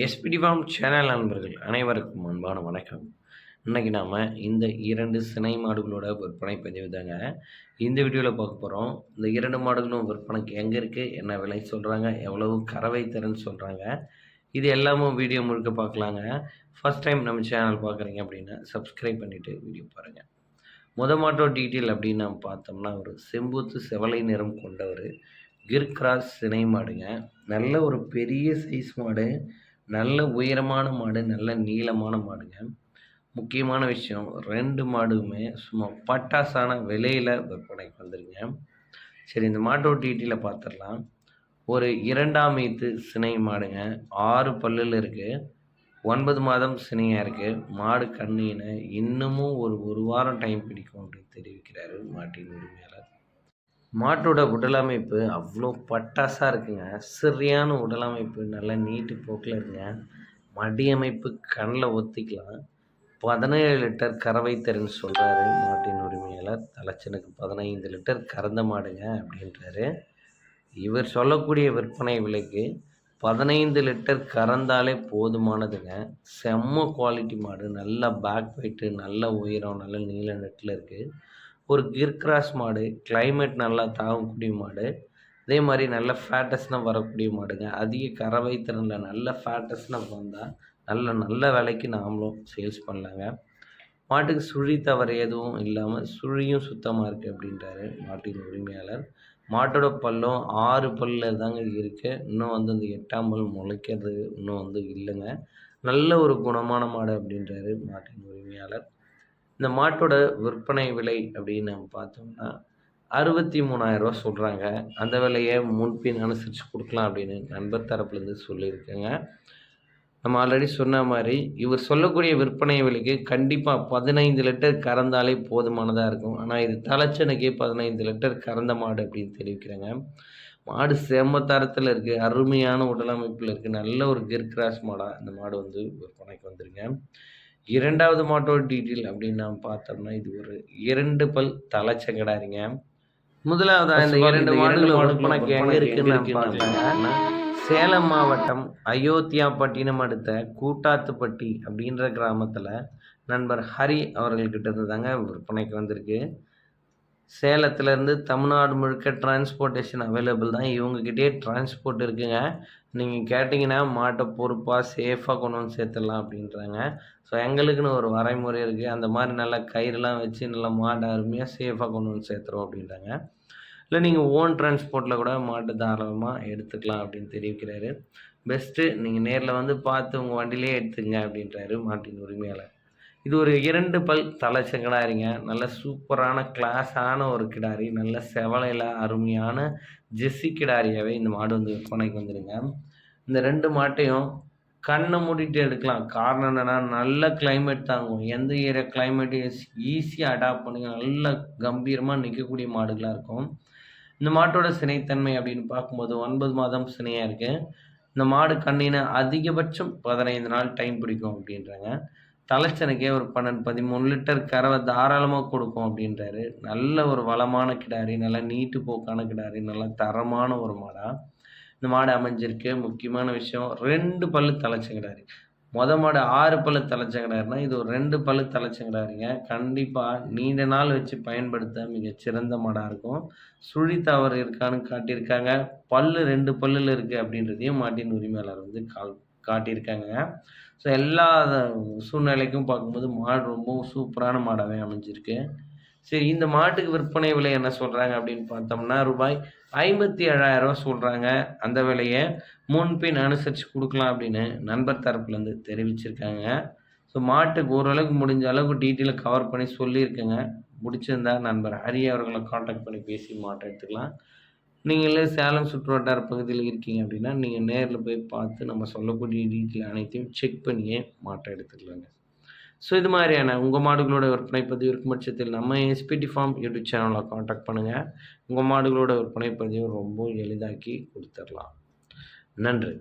SPD form channel நண்பர்கள் அனைவருக்கும் அன்பான வணக்கம். இன்றைக்கி நாம் இந்த இரண்டு சினை மாடுகளோட விற்பனை பதிவு தாங்க. இந்த வீடியோவில் பார்க்க போகிறோம் இந்த இரண்டு மாடுகளும் விற்பனைக்கு எங்கே இருக்குது என்ன விலை சொல்கிறாங்க எவ்வளவு கறவை திறன் சொல்கிறாங்க இது எல்லாமும் வீடியோ முழுக்க பார்க்கலாங்க. ஃபஸ்ட் டைம் நம்ம சேனல் பார்க்குறீங்க அப்படின்னா சப்ஸ்கிரைப் பண்ணிவிட்டு வீடியோ பாருங்கள் முத மாட்டோ டீட்டெயில் அப்படின்னு நம்ம பார்த்தோம்னா ஒரு செம்பூத்து செவலை நிறம் கொண்டவர் கிர்கிராஸ் சினை மாடுங்க. நல்ல ஒரு பெரிய சைஸ் மாடு. நல்ல உயரமான மாடு நல்ல நீளமான மாடுங்க. முக்கியமான விஷயம் ரெண்டு மாடுமே சும்மா பட்டாசான விலையில் விற்பனைக்கு வந்துருங்க. சரி இந்த மாட்டோட டீட்டெயிலை பார்த்துடலாம் ஒரு இரண்டாம் ஈத்து சினை மாடுங்க. ஆறு பல்லில் இருக்குது ஒன்பது மாதம் சினையாக இருக்குது மாடு கண்ணின்னு இன்னமும் ஒரு ஒரு வாரம் டைம் பிடிக்கும் அப்படின்னு தெரிவிக்கிறாரு மாட்டின் உரிமையாளர். மாட்டோட உடலமைப்பு அவ்வளோ பட்டாசாக இருக்குங்க. சரியான உடலமைப்பு நல்லா நீட்டு போக்கில் இருக்குங்க மடியமைப்பு கண்ணில் ஒத்திக்கலாம். பதினேழு லிட்டர் கறவை திறன் சொல்கிறாரு மாட்டின் உரிமையாளர். தலைச்சனுக்கு பதினைந்து லிட்டர் கறந்த மாடுங்க அப்படின்றாரு. இவர் சொல்லக்கூடிய விற்பனை விலைக்கு பதினைந்து லிட்டர் கறந்தாலே போதுமானதுங்க. செம்ம குவாலிட்டி மாடு. நல்ல பேக் வெயிட்டு நல்ல உயரம் நல்ல நீள நெட்டில் இருக்குது ஒரு கிர்க்ராஸ் மாடு கிளைமேட் நல்லா தாங்கக்கூடிய மாடு அதே மாதிரி நல்ல ஃபேட்டஸ்னால் வரக்கூடிய மாடுங்க. அதிக கறவை திறனில் நல்ல ஃபேட்டஸ்னால் வந்தால் நல்ல நல்ல விலைக்கு நாமளும் சேல்ஸ் பண்ணலாங்க. மாட்டுக்கு சுழி தவறு எதுவும் இல்லாமல் சுழியும் சுத்தமாக இருக்குது அப்படின்றாரு மாட்டின் உரிமையாளர். மாட்டோட பல்லும் ஆறு பல்லில் தாங்க இருக்குது இன்னும் வந்து இந்த எட்டாம் பல் முளைக்கிறது இன்னும் வந்து இல்லைங்க. நல்ல ஒரு குணமான மாடு அப்படின்றாரு மாட்டின் உரிமையாளர். இந்த மாட்டோட விற்பனை விலை அப்படின்னு நம்ம பார்த்தோம்னா அறுபத்தி மூணாயிரரூவா சொல்கிறாங்க அந்த விலையை முன்பின் அனுசரித்து கொடுக்கலாம் அப்படின்னு நண்பர் தரப்புலேருந்து சொல்லியிருக்கேங்க. நம்ம ஆல்ரெடி சொன்ன மாதிரி இவர் சொல்லக்கூடிய விற்பனை விலைக்கு கண்டிப்பாக பதினைந்து லிட்டர் கறந்தாலே போதுமானதாக இருக்கும். ஆனால் இது தலைச்சனுக்கே பதினைந்து லிட்டர் கறந்த மாடு அப்படின்னு தெரிவிக்கிறேங்க. மாடு செம்ம தரத்தில் இருக்குது அருமையான உடலமைப்பில் இருக்குது நல்ல ஒரு கிர்கிராஸ் மாடாக இந்த மாடு வந்து விற்பனைக்கு வந்துருங்க இரண்டாவது மாட்டோட டீட்டெயில் அப்படின்னு நாம் பார்த்தோம்னா இது ஒரு இரண்டு பல் தலைச்சங்கடாரிங்க முதலாவது இந்த இரண்டு மாடுகள் எங்கே இருக்குன்னு சேலம் மாவட்டம் அயோத்தியாப்பட்டினம் அடுத்த கூட்டாத்துப்பட்டி அப்படின்ற கிராமத்தில் நண்பர் ஹரி அவர்கள்கிட்ட இருந்து தாங்க விற்பனைக்கு வந்திருக்கு. சேலத்துலேருந்து தமிழ்நாடு முழுக்க டிரான்ஸ்போர்ட்டேஷன் அவைலபிள் தான். இவங்கக்கிட்டே டிரான்ஸ்போர்ட் இருக்குங்க. நீங்கள் கேட்டிங்கன்னா மாட்டை பொறுப்பாக சேஃபாக கொண்டு வந்து சேர்த்துடலாம் அப்படின்றாங்க. ஸோ எங்களுக்குன்னு ஒரு வரைமுறை இருக்குது அந்த மாதிரி நல்லா கயிறுலாம் வச்சு நல்லா மாட்டை அருமையாக சேஃபாக கொண்டு வந்து சேர்த்துறோம் அப்படின்றாங்க. இல்லை நீங்கள் ஓன் டிரான்ஸ்போர்ட்டில் கூட மாட்டு தாராளமாக எடுத்துக்கலாம் அப்படின்னு தெரிவிக்கிறாரு. பெஸ்ட்டு நீங்கள் நேரில் வந்து பார்த்து உங்கள் வண்டியிலே எடுத்துங்க அப்படின்றாரு மாட்டின் உரிமையாளர். இது ஒரு இரண்டு பல் தலைச்ச கிடாரிங்க நல்ல சூப்பரான கிளாஸான ஒரு கிடாரி. நல்ல செவலையில் அருமையான ஜெஸ்ஸி கிடாரியாகவே இந்த மாடு வந்து விற்பனைக்கு வந்துடுங்க இந்த ரெண்டு மாட்டையும் கண்ணை மூடிட்டு எடுக்கலாம். காரணம் என்னென்னா நல்ல கிளைமேட் தாங்கும். எந்த ஏரியா கிளைமேட்டையும் ஈஸியாக அடாப்ட் பண்ணி நல்ல கம்பீரமாக நிற்கக்கூடிய மாடுகளாக இருக்கும். இந்த மாட்டோட சினைத்தன்மை அப்படின்னு பார்க்கும்போது ஒன்பது மாதம் சினையாக இருக்குது இந்த மாடு கண்ணின அதிகபட்சம் பதினைந்து நாள் டைம் பிடிக்கும் அப்படின்றாங்க. தலைச்சனுக்கே ஒரு பன்னெண்டு பதிமூணு லிட்டர் கறவை தாராளமாக கொடுக்கும் அப்படின்றாரு. நல்ல ஒரு வளமான கிடாரி நல்லா நீட்டு போக்கான கிடாரி நல்லா தரமான ஒரு மாடாக இந்த மாடு அமைஞ்சிருக்கு. முக்கியமான விஷயம் ரெண்டு பல்லு தலைச்ச மொத மாடு ஆறு பல்லு தலைச்ச இது ஒரு ரெண்டு பல்லு தலைச்ச கண்டிப்பாக நீண்ட நாள் வச்சு பயன்படுத்த சிறந்த மாடாக இருக்கும். சுழி தவறு இருக்கான்னு காட்டியிருக்காங்க. பல்லு ரெண்டு பல்லில் இருக்குது அப்படின்றதையும் மாட்டின் உரிமையாளர் வந்து கால் காட்டியிருக்காங்க. ஸோ எல்லா சூழ்நிலைக்கும் பார்க்கும்போது மாடு ரொம்பவும் சூப்பரான மாடாகவே அமைஞ்சிருக்கு. சரி இந்த மாட்டுக்கு விற்பனை விலை என்ன சொல்கிறாங்க அப்படின்னு பார்த்தோம்னா ரூபாய் ஐம்பத்தி ஏழாயிரரூவா சொல்கிறாங்க அந்த விலையை முன்பின் அனுசரித்து கொடுக்கலாம் அப்படின்னு நண்பர் தரப்புலேருந்து தெரிவிச்சிருக்காங்க. ஸோ மாட்டுக்கு ஓரளவுக்கு முடிஞ்ச அளவுக்கு டீட்டெயிலாக கவர் பண்ணி சொல்லியிருக்கேங்க. முடிச்சிருந்தா நண்பர் ஹரி அவர்களை காண்டாக்ட் பண்ணி பேசி மாட்டை எடுத்துக்கலாம். நீங்களே சேலம் சுற்றுவட்டார பகுதியில் இருக்கீங்க அப்படின்னா நீங்கள் நேரில் போய் பார்த்து நம்ம சொல்லக்கூடிய டீட்டெயில் அனைத்தையும் செக் பண்ணியே மாட்டை எடுத்துக்கலாங்க. ஸோ இது மாதிரியான உங்கள் மாடுகளோட விற்பனை பதிவு இருக்கும் பட்சத்தில் நம்ம எஸ்பிடி ஃபார்ம் யூடியூப் சேனலில் காண்டாக்ட் பண்ணுங்கள் உங்கள் மாடுகளோட விற்பனை பதிவு ரொம்ப எளிதாக்கி கொடுத்துடலாம். நன்றி.